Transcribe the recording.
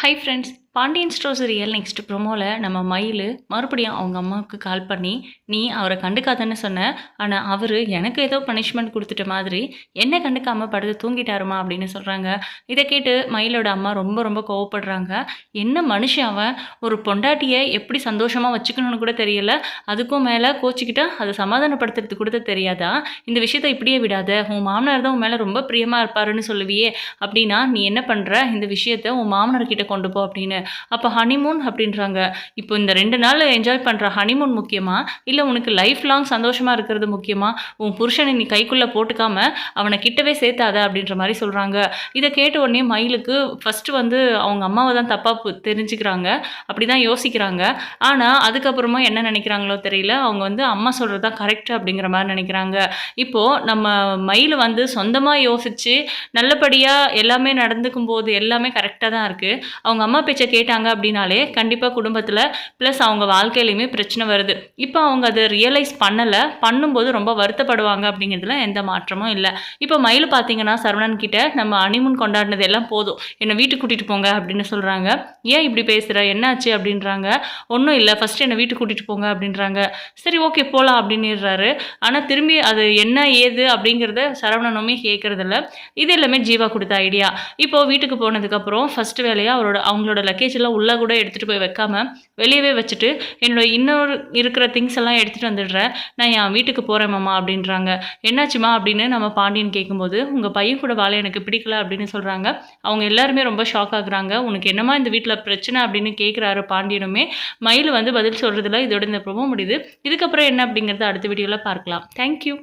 Hi friends, Pandian stores real next ப்ரொமோவில் நம்ம மயில் மறுபடியும் அவங்க அம்மாவுக்கு கால் பண்ணி நீ அவரை கண்டுக்காதன்னு சொன்ன ஆனால் அவர் எனக்கு ஏதோ பனிஷ்மெண்ட் கொடுத்துட்ட மாதிரி என்ன கண்டுக்காமல் படுத்து தூங்கிட்டாருமா? அப்படின்னு சொல்கிறாங்க இதை கேட்டு மயிலோட அம்மா ரொம்ப ரொம்ப கோவப்படுறாங்க. என்ன மனுஷன் அவன்? ஒரு பொண்டாட்டியை எப்படி சந்தோஷமாக வச்சுக்கணும்னு கூட தெரியல. அதுக்கும் மேலே கோச்சிக்கிட்டா அதை சமாதானப்படுத்துறது கூட தெரியாதா? இந்த விஷயத்தை இப்படியே விடாத. உன் மாமனார் தான் உன் மேலே ரொம்ப பிரியமாக இருப்பாருன்னு சொல்லுவியே. அப்படின்னா நீ என்ன பண்ணுற இந்த விஷயத்த உன் மாமனார்கிட்ட கொண்டு போ அப்படின்னு அப்போ ஹனிமூன் அப்படின்றாங்க. இப்போ இந்த ரெண்டு நாள் என்ஜாய் பண்ணுற ஹனிமூன் முக்கியமா? இல்லை உனக்கு லைஃப் லாங் சந்தோஷமாக இருக்கிறது முக்கியமா? உன் புருஷனை நீ கைக்குள்ளே போட்டுக்காம அவனை கிட்டவே சேர்த்தாத அப்படின்ற மாதிரி சொல்கிறாங்க இதை கேட்ட உடனே மயிலுக்கு ஃபஸ்ட்டு வந்து அவங்க அம்மாவை தான் தப்பாக தெரிஞ்சுக்கிறாங்க. அப்படி தான் யோசிக்கிறாங்க. ஆனால் அதுக்கப்புறமா என்ன நினைக்கிறாங்களோ தெரியல. அவங்க வந்து அம்மா சொல்கிறது தான் கரெக்ட் அப்படிங்கிற மாதிரி நினைக்கிறாங்க. இப்போது நம்ம மயில் வந்து சொந்தமாக யோசித்து நல்லபடியாக எல்லாமே நடந்துக்கும் போது எல்லாமே கரெக்டாக தான் இருக்குது அவங்க அம்மா பேச்சை கேட்டாங்க அப்படின்னாலே கண்டிப்பாக குடும்பத்தில் ப்ளஸ் அவங்க வாழ்க்கையிலையுமே பிரச்சனை வருது. இப்போ அவங்க அதை ரியலைஸ் பண்ணலை பண்ணும்போது ரொம்ப வருத்தப்படுவாங்க அப்படிங்கிறதுல எந்த மாற்றமும் இல்லை. இப்போ மயில் பார்த்தீங்கன்னா சரவணன் கிட்ட நம்ம அனிமுன் கொண்டாடினது எல்லாம் போதும். என்னை வீட்டுக்கு கூட்டிகிட்டு போங்க அப்படின்னு சொல்கிறாங்க ஏன் இப்படி பேசுகிற என்னாச்சு அப்படின்றாங்க. ஒன்றும் இல்லை ஃபஸ்ட்டு என்னை வீட்டுக்கு கூட்டிகிட்டு போங்க அப்படின்றாங்க. சரி ஓகே போகலாம் அப்படின்னுறாரு. ஆனால் திரும்பி அது என்ன ஏது அப்படிங்கிறத சரவணனுமே கேட்குறதில்ல இது எல்லாமே ஜீவா கொடுத்த ஐடியா இப்போது வீட்டுக்கு போனதுக்கப்புறம் ஃபஸ்ட்டு வேலையாக அவரோட அவங்களோட லக்கேஜ் எல்லாம் உள்ளே கூட எடுத்துகிட்டு போய் வைக்காமல் வெளியவே வச்சுட்டு என்னோட இன்னொரு இருக்கிற திங்ஸ் எல்லாம் எடுத்துகிட்டு வந்துடுறேன். நான் என் வீட்டுக்கு போகிறேன் மாமா அப்படின்றாங்க. என்னாச்சுமா அப்படின்னு நம்ம பாண்டியன் கேட்கும்போது உங்கள் பையன் கூட வாழை எனக்கு பிடிக்கல அப்படின்னு சொல்கிறாங்க அவங்க எல்லாருமே ரொம்ப ஷாக் ஆகுறாங்க. உனக்கு என்னமா இந்த வீட்டில் பிரச்சனை? அப்படின்னு கேட்குறாரு பாண்டியனுமே. மயில் வந்து பதில் சொல்கிறதுல இதோட இந்த ப்ரோமோ முடியுது. இதுக்கப்புறம் என்ன அப்படிங்கிறத அடுத்த வீடியோவில் பார்க்கலாம். தேங்க்யூ